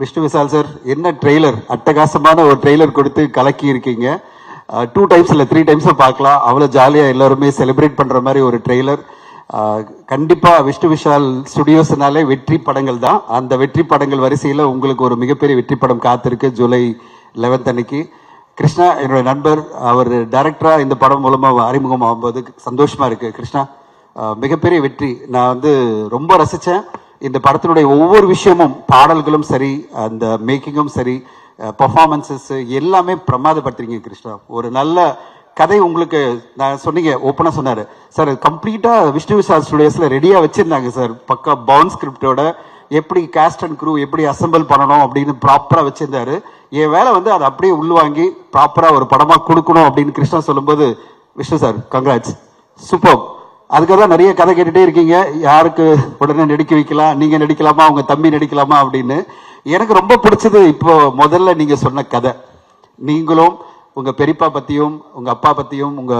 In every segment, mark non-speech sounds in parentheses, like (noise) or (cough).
Vishnu Vishal sir என்ன trailer? அட்டகாசமான ஒரு ட்ரெய்லர் கொடுத்து கலக்கி இருக்கீங்க டூ டைம்ஸ் இல்லை த்ரீ டைம்ஸும் பார்க்கலாம். அவ்வளோ ஜாலியாக எல்லாருமே செலிப்ரேட் பண்ணுற மாதிரி ஒரு ட்ரெய்லர். கண்டிப்பாக விஷ்ணு விஷால் ஸ்டுடியோஸ்னாலே வெற்றி படங்கள் தான். அந்த வெற்றி படங்கள் வரிசையில் உங்களுக்கு ஒரு மிகப்பெரிய வெற்றி படம் காத்திருக்கு ஜூலை லெவன்த் அன்னைக்கு. கிருஷ்ணா என்னுடைய நண்பர் அவர் டைரக்டராக இந்த படம் மூலமாக அறிமுகம் ஆகும்போது இருக்குது கிருஷ்ணா மிகப்பெரிய வெற்றி. நான் வந்து ரொம்ப ரசித்தேன் இந்த படத்தினுடைய ஒவ்வொரு விஷயமும் பாடல்களும் சரி அந்த மேக்கிங்கும் சரி பர்ஃபார்மன்சஸ் எல்லாமே பிரமாதப்படுத்துறீங்க கிருஷ்ணா. ஒரு நல்ல கதை உங்களுக்கு நான் சொன்னீங்க ஓப்பனாக சொன்னார். சார் கம்ப்ளீட்டாக விஷ்ணு விசால் ஸ்டுடியோஸில் ரெடியாக வச்சுருந்தாங்க சார். பக்கா பவுன் ஸ்கிரிப்டோட எப்படி கேஸ்ட் அண்ட் க்ரூ எப்படி அசம்பிள் பண்ணணும் அப்படின்னு ப்ராப்பராக வச்சுருந்தாரு. என் வேலை வந்து அதை அப்படியே உள்வாங்கி ப்ராப்பராக ஒரு படமாக கொடுக்கணும் அப்படின்னு கிருஷ்ணா சொல்லும்போது விஷ்ணு சார் கங்க்ராட்ஸ் சூப்பர் அதுக்காக தான் நிறைய கதை கேட்டுட்டே இருக்கீங்க. யாருக்கு உடனே நடிக்க வைக்கலாம் நீங்க நடிக்கலாமா உங்க தம்பி நடிக்கலாமா அப்படின்னு. எனக்கு ரொம்ப பிடிச்சது இப்போ முதல்ல நீங்க சொன்ன கதை. நீங்களும் உங்க பெரியப்பா பத்தியும் உங்க அப்பா பத்தியும் உங்க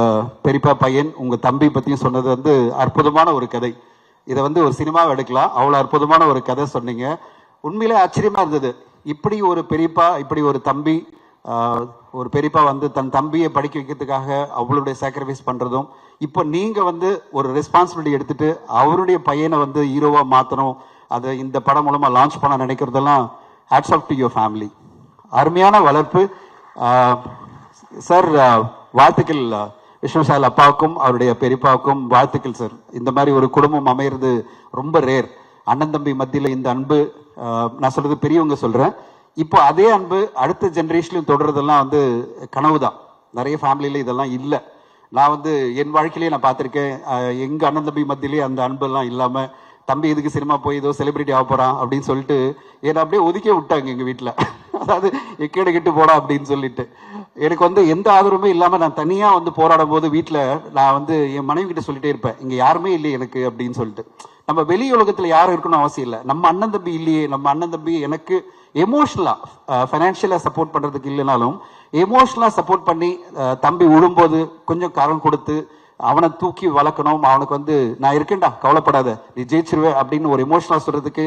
பெரியப்பா பையன் உங்க தம்பி பத்தியும் சொன்னது வந்து அற்புதமான ஒரு கதை. இதை வந்து ஒரு சினிமாவை எடுக்கலாம். அவ்வளவு அற்புதமான ஒரு கதை சொன்னீங்க. உண்மையிலே ஆச்சரியமா இருந்தது. இப்படி ஒரு பெரியப்பா இப்படி ஒரு தம்பி ஒரு பெரியப்பா வந்து தன் தம்பியை படிக்க வைக்கிறதுக்காக அவளுடைய சாக்ரிஃபைஸ் பண்ணுறதும் இப்போ நீங்கள் வந்து ஒரு ரெஸ்பான்சிபிலிட்டி எடுத்துகிட்டு அவருடைய பையனை வந்து ஹீரோவாக மாற்றணும் அதை இந்த படம் மூலமாக லான்ச் பண்ண நினைக்கிறதெல்லாம் hats off to your family அருமையான வளர்ப்பு. சார் வாழ்த்துக்கள் விஷ்ணு சால் அப்பாவுக்கும் அவருடைய பெரியப்பாவுக்கும் வாழ்த்துக்கள் சார் இந்த மாதிரி ஒரு குடும்பம் அமையிறது ரொம்ப ரேர் அண்ணன் தம்பி மத்தியில் இந்த அன்பு நான் சொல்கிறது பெரியவங்க சொல்கிறேன் இப்போ அதே அன்பு அடுத்த ஜென்ரேஷன்லையும் தொடர்றதெல்லாம் வந்து கனவு தான் நிறைய ஃபேமிலியில இதெல்லாம் இல்லை. நான் வந்து என் வாழ்க்கையிலேயே நான் பார்த்துருக்கேன் எங்கள் அண்ணன் தம்பி மத்தியிலேயே அந்த அன்பெல்லாம் இல்லாமல் தம்பி இதுக்கு சினிமா போய் ஏதோ செலிபிரிட்டி ஆக போகிறான் அப்படின்னு சொல்லிட்டு என்னை அப்படியே ஒதுக்கி விட்டாங்க எங்கள் வீட்டில் அதாவது எக்கேடு கெட்டு போடா அப்படின்னு சொல்லிட்டு. எனக்கு வந்து எந்த ஆதரவுமே இல்லாமல் நான் தனியாக வந்து போராடும் போது வீட்டில் நான் வந்து என் மனைவி கிட்ட சொல்லிட்டே இருப்பேன் இங்கே யாருமே இல்லை எனக்கு அப்படின்னு சொல்லிட்டு. நம்ம வெளி உலகத்தில் யாரும் இருக்கணும் அவசியம் இல்லை. நம்ம அண்ணன் தம்பி இல்லையே நம்ம அண்ணன் தம்பி எனக்கு எமோஷ்னலாக ஃபைனான்ஷியலாக சப்போர்ட் பண்ணுறதுக்கு இல்லைனாலும் எமோஷ்னலாக சப்போர்ட் பண்ணி uh, தம்பி விழும்போது கொஞ்சம் கரம் கொடுத்து அவனை தூக்கி வளர்க்கணும் அவனுக்கு வந்து நான் இருக்கேன்டா கவலைப்படாத நீ ஜெயிச்சிருவே அப்படின்னு ஒரு எமோஷனலா சொல்கிறதுக்கு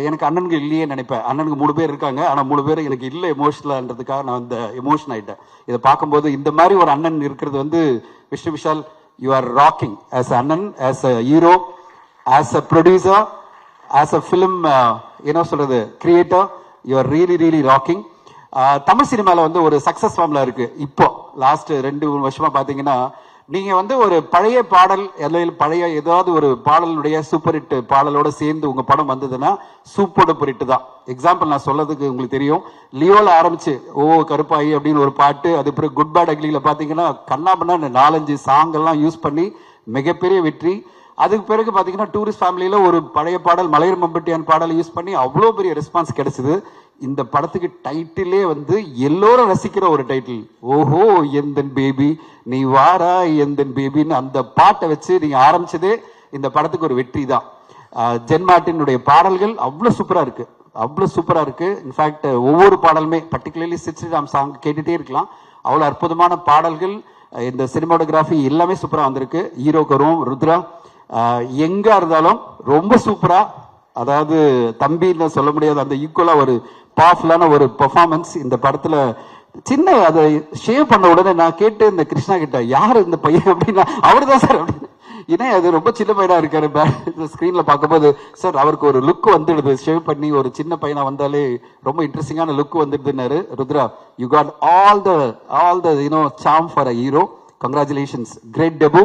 எனக்கு அண்ணனுக்கு இல்லையே நினைப்பேன். அண்ணனுக்கு மூணு பேர் இருக்காங்க. ஆனால் மூணு பேர் எனக்கு இல்லை எமோஷனலான்றதுக்காக நான் இந்த எமோஷன் ஆகிட்டேன் இதை பார்க்கும்போது இந்த மாதிரி ஒரு அண்ணன் இருக்கிறது வந்து Vishnu Vishal you are rocking as அண்ணன் as a hero as a producer as a film என்ன சொல்கிறது creator you are really really rocking Tamil சினிமாவில் வந்து ஒரு சக்சஸ் ஃபார்மில் இருக்குது இப்போ லாஸ்ட் ரெண்டு மூணு வருஷமாக பார்த்தீங்கன்னா நீங்கள் வந்து ஒரு பழைய பாடல் எல்லையில் பழைய ஏதாவது ஒரு பாடலுடைய சூப்பர் ஹிட் பாடலோடு சேர்ந்து உங்கள் படம் வந்ததுன்னா சூப்பர் டூப்பர் ஹிட் தான். எக்ஸாம்பிள் நான் சொல்லதுக்கு உங்களுக்கு தெரியும். லியோவில் ஆரம்பிச்சு ஓ கருப்பாயி அப்படின்னு ஒரு பாட்டு அது பிறகு குட் பேட் அக்லியில பார்த்தீங்கன்னா கண்ணாபண்ணா நாலஞ்சு சாங்கெல்லாம் யூஸ் பண்ணி மிகப்பெரிய வெற்றி. அதுக்கு பிறகு பார்த்தீங்கன்னா டூரிஸ்ட் ஃபேமிலியில் ஒரு பழைய பாடல் மலையர் மம்பட்டியான் பாடல் யூஸ் பண்ணி அவ்வளோ பெரிய ரெஸ்பான்ஸ் கிடைச்சிது. இந்த படத்துக்கு டைட்டிலே வந்து எல்லோரும் ரசிக்கிற ஒரு டைட்டில் ஓஹோ எந்தன் பேபி நீ வாரா எந்தன் பேபின்னு அந்த பாட்டை வச்சு நீங்கள் ஆரம்பிச்சதே இந்த படத்துக்கு ஒரு வெற்றி தான். ஆஹ் ஜென் மார்ட்டினுடைய பாடல்கள் அவ்வளோ சூப்பராக இருக்குது அவ்வளோ சூப்பராக இருக்குது இன்ஃபேக்ட் ஒவ்வொரு பாடலுமே பர்டிகுலர்லி சித்ரிராம் சாங் கேட்டுகிட்டே இருக்கலாம். அவ்வளோ அற்புதமான பாடல்கள் இந்த சினிமாட்டோகிராஃபி எல்லாமே சூப்பராக வந்திருக்கு. ஹீரோ கரும் ருத்ரா எங்கே இருந்தாலும் ரொம்ப சூப்பராக அதாவது தம்பின்னு சொல்ல முடியாது அந்த ஈக்குவலாக ஒரு பவர்ஃபுல்லான ஒரு பெர்ஃபார்மன்ஸ் இந்த படத்தில் சின்ன அதை ஷேவ் பண்ண உடனே நான் கேட்டு இந்த கிருஷ்ணா கிட்ட யார் இந்த பையன்? (laughs) அப்படின்னா அவர் தான் சார். அப்படின்னு. ஏன்னா அது ரொம்ப சின்ன பையனாக இருக்காரு. ஸ்க்ரீனில் பார்க்கும்போது சார் அவருக்கு ஒரு லுக் வந்துடுது. ஷேவ் பண்ணி ஒரு சின்ன பையனாக வந்தாலே ரொம்ப இன்ட்ரெஸ்டிங்கான look வந்துடுதுன்னாரு Rudra. You got all the all the you know charm for a hero congratulations great debut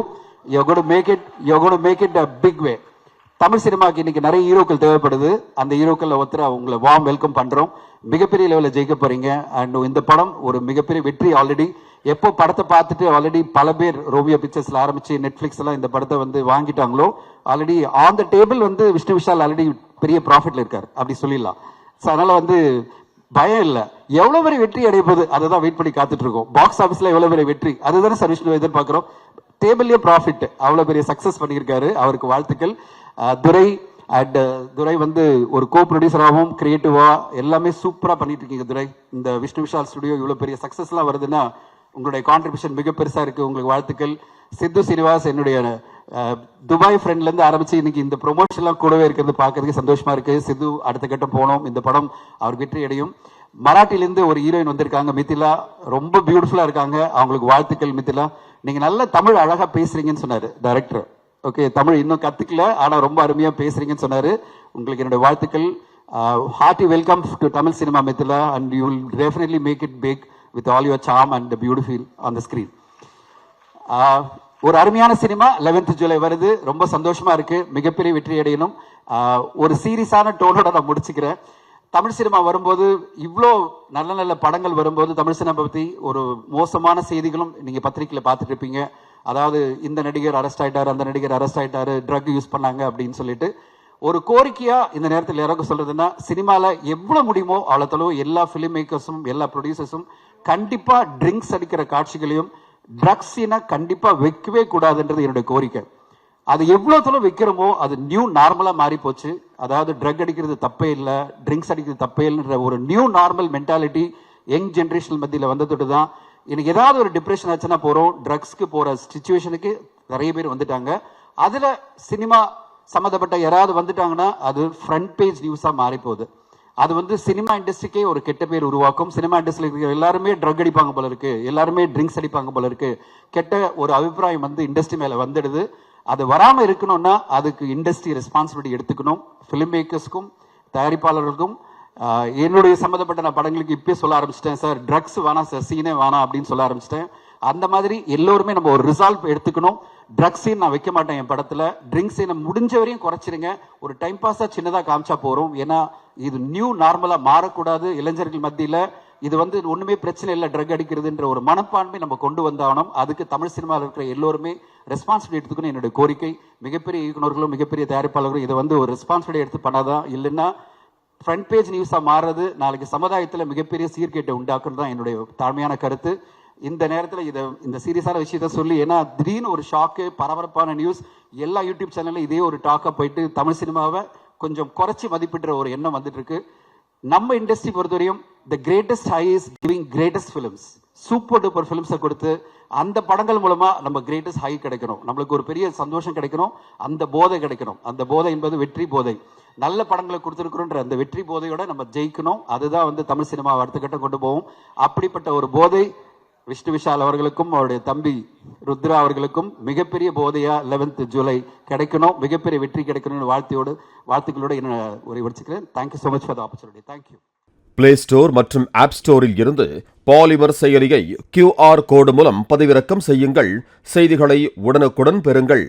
you got make it you got make it a big way Tamil சினிமாக்கு இன்னைக்கு நிறைய ஹீரோக்கள் தேவைப்படுது. அந்த ஹீரோக்கள் ஒருத்தர் அவங்கள வாம் வெல்கம் பண்றோம். மிகப்பெரிய லெவலில் ஜெயிக்க போறீங்க. அண்ட் இந்த படம் ஒரு மிகப்பெரிய வெற்றி ஆல்ரெடி எப்போ படத்தை பார்த்துட்டு ஆல்ரெடி பல பேர் ரோமியோ பிக்சர்ஸ்ல ஆரம்பிச்சு நெட்ஃபிளிக்ஸ் எல்லாம் இந்த படத்தை வந்து வாங்கிட்டாங்களோ ஆல்ரெடி ஆன் த டேபிள் வந்து விஷ்ணு விஷால் ஆல்ரெடி பெரிய ப்ராஃபிட்ல இருக்காரு. அப்படி சொல்லிடலாம். ஸோ அதனால வந்து பயம் இல்லை. எவ்வளவு பெரிய வெற்றி அடைப்பது அதை தான் வெயிட் பண்ணி காத்துட்டு இருக்கோம். பாக்ஸ் ஆஃபீஸ்ல எவ்வளவு பெரிய வெற்றி? அதுதானே சார் விஷ்ணு எதிர்பார்க்கிறோம். டேபிள்லயே ப்ராஃபிட் அவ்வளவு பெரிய சக்சஸ் பண்ணியிருக்காரு. அவருக்கு வாழ்த்துக்கள். துரை அண்ட் துரை வந்து ஒரு கோ ப்ரொடியூசராகவும் கிரியேட்டிவா எல்லாமே சூப்பரா பண்ணிட்டு இருக்கீங்க துரை. இந்த விஷ்ணு விஷால் ஸ்டுடியோ இவ்வளவு பெரிய சக்ஸஸ்லாம் வருதுன்னா உங்களுடைய கான்ட்ரிபியூஷன் மிக பெருசா இருக்கு. உங்களுக்கு வாழ்த்துக்கள். சித்து சீனிவாஸ் என்னுடைய துபாய் ஃப்ரெண்ட்ல இருந்து ஆரம்பிச்சு இன்னைக்கு இந்த ப்ரொமோஷன்லாம் கூடவே இருக்கிறது பார்க்கறதுக்கு சந்தோஷமா இருக்கு. சித்து அடுத்த கட்டம் போனோம். இந்த படம் அவர் வெற்றி அடையும். மராட்டிலேருந்து ஒரு ஹீரோயின் வந்திருக்காங்க மித்திலா ரொம்ப பியூட்டிஃபுல்லா இருக்காங்க. அவங்களுக்கு வாழ்த்துக்கள் மித்திலா நீங்கள் நல்ல தமிழ் அழகாக பேசுகிறீங்கன்னு சொன்னார் டைரக்டர் ஓகே தமிழ் இன்னும் கற்றுக்கல ஆனால் ரொம்ப அருமையாக பேசுகிறீங்கன்னு சொன்னார். உங்களுக்கு என்னுடைய வாழ்த்துக்கள். Hearty welcome to Tamil cinema Mithila and you will definitely make it big with all your charm and beautiful on the screen ஒரு அருமையான சினிமா 11th ஜூலை வருது. ரொம்ப சந்தோஷமா இருக்கு. மிகப்பெரிய வெற்றி அடையணும். ஒரு சீரியஸான டோனோட நான் முடிச்சுக்கிறேன். தமிழ் சினிமா வரும்போது இவ்வளோ நல்ல நல்ல படங்கள் வரும்போது தமிழ் சினிமா பற்றி ஒரு மோசமான செய்திகளும் நீங்கள் பத்திரிக்கையில் பார்த்துட்டு இருப்பீங்க. அதாவது இந்த நடிகர் அரெஸ்ட் ஆகிட்டார் அந்த நடிகர் அரெஸ்ட் ஆகிட்டாரு ட்ரக் யூஸ் பண்ணாங்க அப்படின்னு சொல்லிட்டு ஒரு கோரிக்கையாக இந்த நேரத்தில் யாராவது சொல்றதுன்னா சினிமாவில் எவ்வளோ முடியுமோ அவ்வளவு எல்லா ஃபிலிம் மேக்கர்ஸும் எல்லா ப்ரொடியூசர்ஸும் கண்டிப்பாக ட்ரிங்க்ஸ் அடிக்கிற காட்சிகளையும் ட்ரக்ஸ் கண்டிப்பாக வைக்கவே கூடாதுன்றது என்னுடைய கோரிக்கை. அது எவ்வளோ தூரம் வைக்கிறோமோ அது நியூ நார்மலாக மாறி போச்சு. அதாவது ட்ரக் அடிக்கிறது தப்பே இல்லை ட்ரிங்க்ஸ் அடிக்கிறது தப்பே இல்லைன்ற ஒரு new normal mentality young generation மத்தியில் வந்ததோடு தான் எனக்கு ஏதாவது ஒரு டிப்ரெஷன் ஆச்சுன்னா போகிறோம் ட்ரக்ஸ்க்கு போகிற சுச்சுவேஷனுக்கு நிறைய பேர் வந்துட்டாங்க. அதில் சினிமா சம்மந்தப்பட்ட யாராவது வந்துட்டாங்கன்னா அது ஃப்ரண்ட் பேஜ் நியூஸாக மாறி போகுது. அது வந்து சினிமா இண்டஸ்ட்ரிக்கே ஒரு கெட்ட பேர் உருவாக்கும். சினிமா இண்டஸ்ட்ரியில் இருக்கிற எல்லாருமே ட்ரக் அடிப்பாங்க போல இருக்கு. எல்லாருமே ட்ரிங்க்ஸ் அடிப்பாங்க போல இருக்கு. கெட்ட ஒரு அபிப்பிராயம் வந்து இண்டஸ்ட்ரி மேலே வந்துடுது. அது வராமல் இருக்கணும்னா அதுக்கு இண்டஸ்ட்ரி ரெஸ்பான்சிபிலிட்டி எடுத்துக்கணும். ஃபிலிம் மேக்கர்ஸ்க்கும் தயாரிப்பாளர்களுக்கும் என்னுடைய சம்மந்தப்பட்ட நான் படங்களுக்கு இப்பயே சொல்ல ஆரம்பிச்சிட்டேன் சார். ட்ரக்ஸ் வேணாம் சார். சீனே வேணாம் அப்படின்னு சொல்ல ஆரம்பிச்சிட்டேன். அந்த மாதிரி எல்லோருமே நம்ம ஒரு ரிசால்வ் எடுத்துக்கணும். ட்ரக்ஸ் சீன் நான் வைக்க மாட்டேன் என் படத்தில். ட்ரிங்க்ஸ் சீனை முடிஞ்ச வரையும் குறைச்சிருங்க. ஒரு டைம் பாஸாக சின்னதாக காமிச்சா போகிறோம் ஏன்னா இது நியூ நார்மலாக மாறக்கூடாது. இளைஞர்கள் மத்தியில் இது வந்து ஒன்றுமே பிரச்சனை இல்லை ட்ரக் அடிக்கிறதுன்ற ஒரு மனப்பான்மை நம்ம கொண்டு வந்தாலும் அதுக்கு தமிழ் சினிமாவில் இருக்கிற எல்லோருமே ரெஸ்பான்சிபிலிட்டி எடுத்துக்கணும். என்னுடைய கோரிக்கை மிகப்பெரிய இயக்குநர்களும் மிகப்பெரிய தயாரிப்பாளர்களும் இதை வந்து ஒரு ரெஸ்பான்சிபிலிட்டி எடுத்து பண்ணாதான் இல்லைன்னா ஃப்ரண்ட் பேஜ் நியூஸாக மாறுறது நாளைக்கு சமுதாயத்தில் மிகப்பெரிய சீர்கேட்டை உண்டாக்குறது தான் என்னுடைய தாழ்மையான கருத்து. இந்த நேரத்தில் இதை இந்த சீரியஸான விஷயத்த சொல்லி ஏன்னா திடீர்னு ஒரு ஷாக்கு பரபரப்பான நியூஸ் எல்லா யூடியூப் சேனல்லையும் இதே ஒரு டாக்காக போயிட்டு தமிழ் சினிமாவை கொஞ்சம் குறைச்சி மதிப்பிடுற ஒரு எண்ணம் வந்துட்டு இருக்கு. நம்ம இண்டஸ்ட்ரி பொறுத்தவரையும் the greatest he is giving greatest films super duper ஃபிலிம்ஸை கொடுத்து அந்த படங்கள் மூலமா நம்ம கிரேட்டஸ்ட் ஹை கிடைக்கணும். நம்மளுக்கு ஒரு பெரிய சந்தோஷம் கிடைக்கணும். அந்த போதை கிடைக்கணும். அந்த போதை என்பது வெற்றி போதை. நல்ல படங்களை கொடுத்துருக்குறோன்ற அந்த வெற்றி போதையோட நம்ம ஜெயிக்கணும். அதுதான் வந்து தமிழ் சினிமா அடுத்த கட்டம் கொண்டு போகும். அப்படிப்பட்ட ஒரு போதை விஷ்ணு விஷால் அவர்களுக்கும் அவருடைய தம்பி ருத்ரா அவர்களுக்கும் மிகப்பெரிய போதையா 11th ஜூலை கிடைக்கணும் மிகப்பெரிய வெற்றி கிடைக்கணும்னு வாழ்த்தையோடு வாழ்த்துக்களோடு என்ன உரை வச்சுக்கிறேன் thank you so much for the opportunity thank you play store மற்றும் ஆப் ஸ்டோரில் இருந்து பாலிமர் செயலியை கியூஆர் கோடு மூலம் பதிவிறக்கம் செய்யுங்கள். செய்திகளை உடனுக்குடன் பெறுங்கள்.